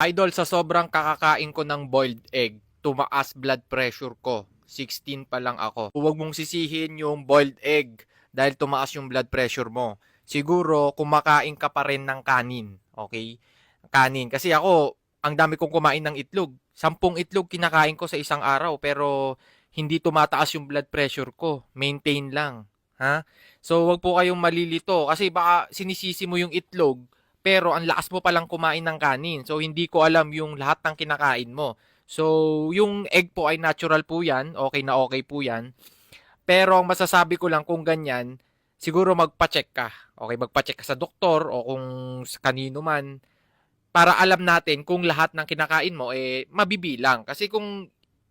Idol, sa sobrang kakakain ko ng boiled egg, tumaas blood pressure ko. 16 pa lang ako. Huwag mong sisihin yung boiled egg dahil tumaas yung blood pressure mo. Siguro, kumakain ka pa rin ng kanin. Okay? Kanin. Kasi ako, ang dami kong kumain ng itlog. Sampung itlog kinakain ko sa isang araw pero hindi tumataas yung blood pressure ko. Maintain lang. Ha? So, wag po kayong malilito kasi baka sinisisi mo yung itlog pero ang lakas mo palang kumain ng kanin. So, hindi ko alam yung lahat ng kinakain mo. So, yung egg po ay natural po yan. Okay na okay po yan. Pero ang masasabi ko lang kung ganyan, siguro magpa-check ka. Okay, magpa-check ka sa doktor o kung sa kanino man para alam natin kung lahat ng kinakain mo eh mabibilang. Kasi kung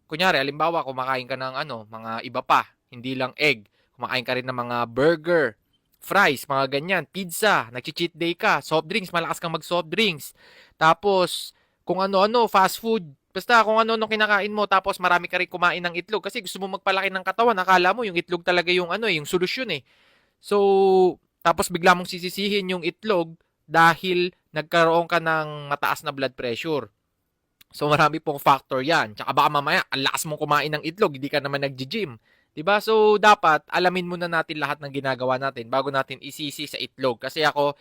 kunyari, alimbawa, kumakain ka ng ano, mga iba pa, hindi lang egg, kumakain ka rin ng mga burger, fries, mga ganyan, pizza, nag-cheat day ka, soft drinks, malakas kang mag-soft drinks. Tapos, kung ano-ano, fast food, basta kung ano-ano kinakain mo, tapos marami ka rin kumain ng itlog kasi gusto mo magpalaki ng katawan, akala mo yung itlog talaga yung ano, eh, yung solusyon eh. So, tapos bigla mong sisisihin yung itlog dahil nagkaroon ka ng mataas na blood pressure. So marami pong factor 'yan. Tsaka baka mamaya ang lakas mong kumain ng itlog, hindi ka naman nagji-gym. 'Di ba? So dapat alamin muna natin lahat ng ginagawa natin bago natin isisi sa itlog kasi ako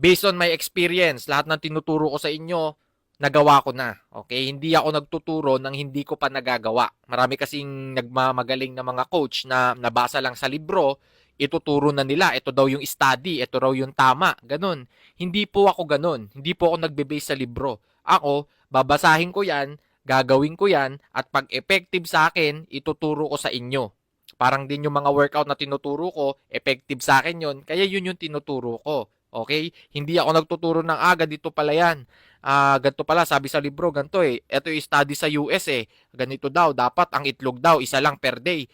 based on my experience, lahat ng tinuturo ko sa inyo nagawa ko na. Okay? Hindi ako nagtuturo ng hindi ko pa nagagawa. Marami kasing nagmamagaling na mga coach na nabasa lang sa libro, ituturo na nila. Ito daw yung study, ito raw yung tama. Ganun. Hindi po ako ganun. Hindi po ako nagbe-base sa libro. Ako, babasahin ko yan, gagawin ko yan, at pag effective sa akin, ituturo ko sa inyo. Parang din yung mga workout na tinuturo ko, effective sa akin yon kaya yun yung tinuturo ko. Okay? Hindi ako nagtuturo ng aga, dito pala yan. Ah, ganito pala, sabi sa libro, ganito eh. Ito yung study sa US eh. Ganito daw, dapat ang itlog daw, isa lang per day.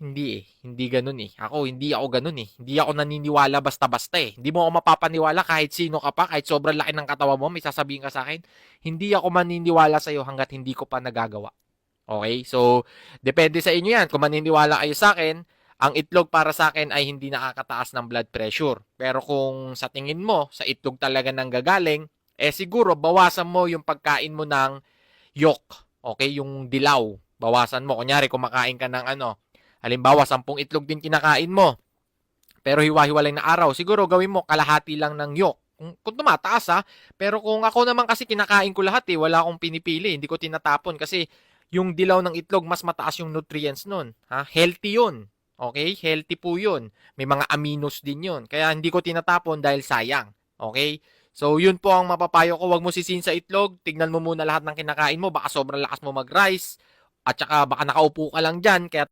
Hindi eh. Hindi ganun eh. Ako, hindi ako ganun eh. Hindi ako naniniwala basta-basta eh. Hindi mo ako mapapaniwala kahit sino ka pa, kahit sobrang laki ng katawan mo, may sasabihin ka sa akin. Hindi ako maniniwala sa'yo hanggat hindi ko pa nagagawa. Okay? So, depende sa inyo yan. Kung maniniwala kayo sa akin, ang itlog para sa akin ay hindi nakakataas ng blood pressure. Pero kung sa tingin mo, sa itlog talaga nang gagaling, eh siguro bawasan mo yung pagkain mo ng yolk. Okay? Yung dilaw. Bawasan mo. Kunyari, kumakain ka ng ano, halimbawa, sampung itlog din kinakain mo. Pero hiwa-hiwalay na araw. Siguro gawin mo kalahati lang ng yolk. Kung, kung tumataas ha. Pero kung ako naman kasi kinakain ko lahat eh, wala akong pinipili. Hindi ko tinatapon kasi yung dilaw ng itlog, mas mataas yung nutrients nun. Ha? Healthy yun. Okay? Healthy po yun. May mga aminos din yun. Kaya hindi ko tinatapon dahil sayang. Okay? So, yun po ang mapapayo ko. Huwag mo sisin sa itlog. Tignan mo muna lahat ng kinakain mo. Baka sobrang lakas mo mag-rice. At saka baka nakaupo ka lang dyan. Kaya